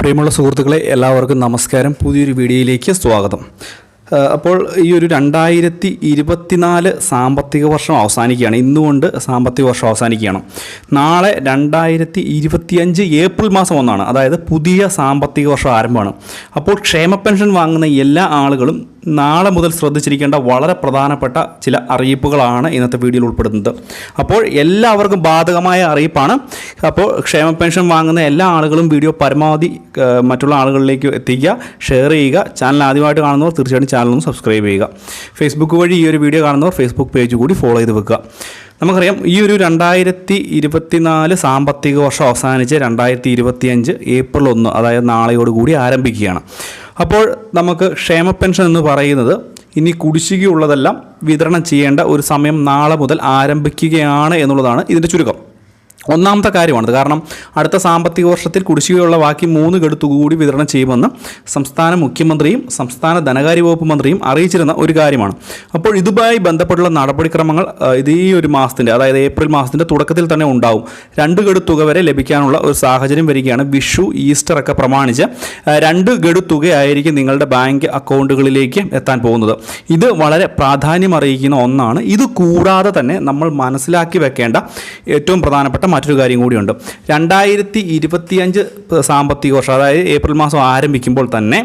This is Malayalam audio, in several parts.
പ്രിയമുള്ള സുഹൃത്തുക്കളെ എല്ലാവർക്കും നമസ്കാരം. പുതിയൊരു വീഡിയോയിലേക്ക് സ്വാഗതം. അപ്പോൾ ഈ ഒരു രണ്ടായിരത്തി ഇരുപത്തിനാല് സാമ്പത്തിക വർഷം അവസാനിക്കുകയാണ്. ഇന്നുകൊണ്ട് സാമ്പത്തിക വർഷം അവസാനിക്കുകയാണ്. നാളെ രണ്ടായിരത്തി ഇരുപത്തിയഞ്ച് ഏപ്രിൽ മാസം ഒന്നാണ്. അതായത് പുതിയ സാമ്പത്തിക വർഷം ആരംഭമാണ്. അപ്പോൾ ക്ഷേമ പെൻഷൻ വാങ്ങുന്ന എല്ലാ ആളുകളും നാളെ മുതൽ ശ്രദ്ധിച്ചിരിക്കേണ്ട വളരെ പ്രധാനപ്പെട്ട ചില അറിയിപ്പുകളാണ് ഇന്നത്തെ വീഡിയോയിൽ ഉൾപ്പെടുന്നത്. അപ്പോൾ എല്ലാവർക്കും ബാധകമായ അറിയിപ്പാണ്. അപ്പോൾ ക്ഷേമ പെൻഷൻ വാങ്ങുന്ന എല്ലാ ആളുകളും വീഡിയോ പരമാവധി മറ്റുള്ള ആളുകളിലേക്ക് എത്തിക്കുക ഷെയർ ചെയ്യുക ചാനൽ ആദ്യമായിട്ട് കാണുന്നവർ തീർച്ചയായിട്ടും ചാനൽ ഒന്ന് സബ്സ്ക്രൈബ് ചെയ്യുക. ഫേസ്ബുക്ക് വഴി ഈ ഒരു വീഡിയോ കാണുന്നവർ ഫേസ്ബുക്ക് പേജ് കൂടി ഫോളോ ചെയ്ത് വെക്കുക. നമുക്കറിയാം ഈ ഒരു രണ്ടായിരത്തി ഇരുപത്തിനാല് സാമ്പത്തിക വർഷം അവസാനിച്ച് രണ്ടായിരത്തി ഇരുപത്തിയഞ്ച് ഏപ്രിൽ ഒന്ന് അതായത് നാളെയോടുകൂടി ആരംഭിക്കുകയാണ്. അപ്പോൾ നമുക്ക് ക്ഷേമ പെൻഷൻ എന്ന് പറയുന്നത് ഇനി കുടിശ്ശികയുള്ളതെല്ലാം വിതരണം ചെയ്യേണ്ട ഒരു സമയം നാളെ മുതൽ ആരംഭിക്കുകയാണ് എന്നുള്ളതാണ് ഇതിന്റെ ചുരുക്കം. ഒന്നാമത്തെ കാര്യമാണിത് കാരണം അടുത്ത സാമ്പത്തിക വർഷത്തിൽ കുടിശ്ശികയുള്ള ബാക്കി മൂന്ന് ഗഡു കൂടി വിതരണം ചെയ്യുമെന്ന് സംസ്ഥാന മുഖ്യമന്ത്രിയും സംസ്ഥാന ധനകാര്യ വകുപ്പ് മന്ത്രിയും അറിയിച്ചിരുന്ന ഒരു കാര്യമാണ്. അപ്പോൾ ഇതുമായി ബന്ധപ്പെട്ടുള്ള നടപടിക്രമങ്ങൾ ഇത് ഈ ഒരു മാസത്തിന്റെ അതായത് ഏപ്രിൽ മാസത്തിന്റെ തുടക്കത്തിൽ തന്നെ ഉണ്ടാവും. രണ്ട് ഗഡു തുക വരെ ലഭിക്കാനുള്ള ഒരു സാഹചര്യം വരികയാണ് വിഷു ഈസ്റ്റർ ഒക്കെ പ്രമാണിച്ച്. രണ്ട് ഗഡു തുകയായിരിക്കും നിങ്ങളുടെ ബാങ്ക് അക്കൗണ്ടുകളിലേക്ക് എത്താൻ പോകുന്നത്. ഇത് വളരെ പ്രാധാന്യം അറിയിക്കുന്ന ഒന്നാണ്. ഇത് കൂടാതെ തന്നെ നമ്മൾ മനസ്സിലാക്കി വെക്കേണ്ട ഏറ്റവും പ്രധാനപ്പെട്ട മറ്റൊരു കാര്യം കൂടിയുണ്ട്. രണ്ടായിരത്തി ഇരുപത്തിയഞ്ച് സാമ്പത്തിക വർഷം അതായത് ഏപ്രിൽ മാസം ആരംഭിക്കുമ്പോൾ തന്നെ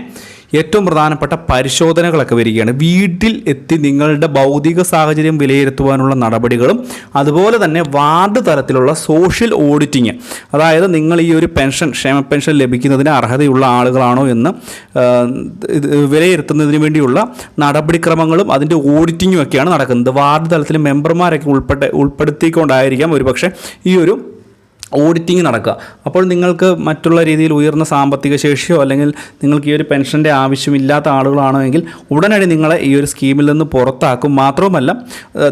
ഏറ്റവും പ്രധാനപ്പെട്ട പരിശോധനകളൊക്കെ വരികയാണ്. വീട്ടിൽ എത്തി നിങ്ങളുടെ ഭൗതിക സാഹചര്യം വിലയിരുത്തുവാനുള്ള നടപടികളും അതുപോലെ തന്നെ വാർഡ് തലത്തിലുള്ള സോഷ്യൽ ഓഡിറ്റിങ് അതായത് നിങ്ങൾ ഈ ഒരു പെൻഷൻ ക്ഷേമ പെൻഷൻ ലഭിക്കുന്നതിന് അർഹതയുള്ള ആളുകളാണോ എന്ന് വിലയിരുത്തുന്നതിന് വേണ്ടിയുള്ള നടപടിക്രമങ്ങളും അതിന്റെ ഓഡിറ്റിങ്ങും ഒക്കെയാണ് നടക്കുന്നത്. വാർഡ് തലത്തിൽ മെമ്പർമാരൊക്കെ ഉൾപ്പെട്ട ഉൾപ്പെടുത്തിക്കൊണ്ടായിരിക്കാം ഒരുപക്ഷെ ഈ ഒരു ഓഡിറ്റിംഗ് നടക്കുക. അപ്പോൾ നിങ്ങൾക്ക് മറ്റുള്ള രീതിയിൽ ഉയർന്ന സാമ്പത്തിക ശേഷിയോ അല്ലെങ്കിൽ നിങ്ങൾക്ക് ഈ ഒരു പെൻഷന്റെ ആവശ്യമില്ലാത്ത ആളുകളാണോ എങ്കിൽ ഉടനടി നിങ്ങളെ ഈ ഒരു സ്കീമിൽ നിന്ന് പുറത്താക്കും. മാത്രവുമല്ല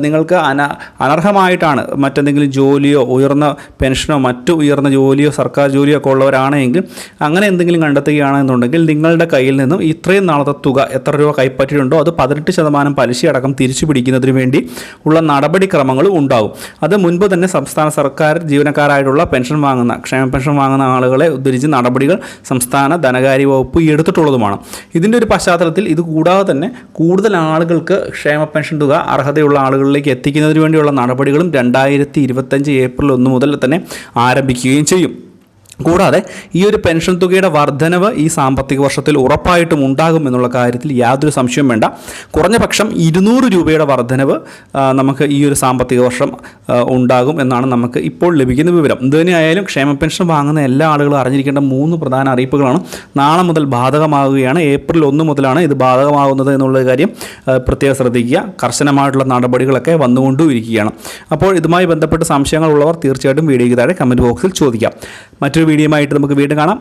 നിങ്ങൾക്ക് അന അനർഹമായിട്ടാണ് മറ്റെന്തെങ്കിലും ജോലിയോ ഉയർന്ന പെൻഷനോ മറ്റു ഉയർന്ന ജോലിയോ സർക്കാർ ജോലിയോ ഒക്കെ ഉള്ളവരാണെങ്കിൽ അങ്ങനെ എന്തെങ്കിലും കണ്ടെത്തുകയാണെന്നുണ്ടെങ്കിൽ നിങ്ങളുടെ കയ്യിൽ നിന്നും ഇത്രയും നാളത്തെ തുക എത്ര രൂപ കൈപ്പറ്റിയിട്ടുണ്ടോ അത് പതിനെട്ട് ശതമാനം പലിശയടക്കം തിരിച്ചു പിടിക്കുന്നതിന് വേണ്ടി ഉള്ള നടപടിക്രമങ്ങളും ഉണ്ടാകും. അത് മുൻപ് തന്നെ സംസ്ഥാന സർക്കാർ ജീവനക്കാരായിട്ടുള്ള പെൻഷൻ വാങ്ങുന്ന ക്ഷേമ പെൻഷൻ വാങ്ങുന്ന ആളുകളെ ഉദ്ധരിച്ച് നടപടികൾ സംസ്ഥാന ധനകാര്യ വകുപ്പ് എടുത്തിട്ടുള്ളതുമാണ്. ഇതിന്റെ ഒരു പശ്ചാത്തലത്തിൽ ഇത് കൂടാതെ തന്നെ കൂടുതൽ ആളുകൾക്ക് ക്ഷേമ പെൻഷൻ തുക അർഹതയുള്ള ആളുകളിലേക്ക് എത്തിക്കുന്നതിന് വേണ്ടിയുള്ള നടപടികളും രണ്ടായിരത്തി ഇരുപത്തഞ്ച് ഏപ്രിൽ ഒന്ന് മുതൽ തന്നെ ആരംഭിക്കുകയും ചെയ്യും. കൂടാതെ ഈ ഒരു പെൻഷൻ തുകയുടെ വർധനവ് ഈ സാമ്പത്തിക വർഷത്തിൽ ഉറപ്പായിട്ടും ഉണ്ടാകും എന്നുള്ള കാര്യത്തിൽ യാതൊരു സംശയവും വേണ്ട. കുറഞ്ഞ പക്ഷം ഇരുന്നൂറ് രൂപയുടെ വർധനവ് നമുക്ക് ഈ ഒരു സാമ്പത്തിക വർഷം ഉണ്ടാകും എന്നാണ് നമുക്ക് ഇപ്പോൾ ലഭിക്കുന്ന വിവരം. എന്തുതന്നെയായാലും ക്ഷേമ പെൻഷൻ വാങ്ങുന്ന എല്ലാ ആളുകളും അറിഞ്ഞിരിക്കേണ്ട മൂന്ന് പ്രധാന അറിയിപ്പുകളാണ്. നാളെ മുതൽ ബാധകമാകുകയാണ്. ഏപ്രിൽ ഒന്ന് മുതലാണ് ഇത് ബാധകമാകുന്നത് എന്നുള്ള കാര്യം പ്രത്യേകം ശ്രദ്ധിക്കുക. കർശനമായിട്ടുള്ള നടപടികളൊക്കെ വന്നുകൊണ്ടും ഇരിക്കുകയാണ് അപ്പോൾ ഇതുമായി ബന്ധപ്പെട്ട് സംശയങ്ങളുള്ളവർ തീർച്ചയായിട്ടും വീഡിയോയ്ക്ക് താഴെ കമന്റ് ബോക്സിൽ ചോദിക്കാം. മറ്റൊരു വീഡിയോയുമായിട്ട് നമുക്ക് വീണ്ടും കാണാം.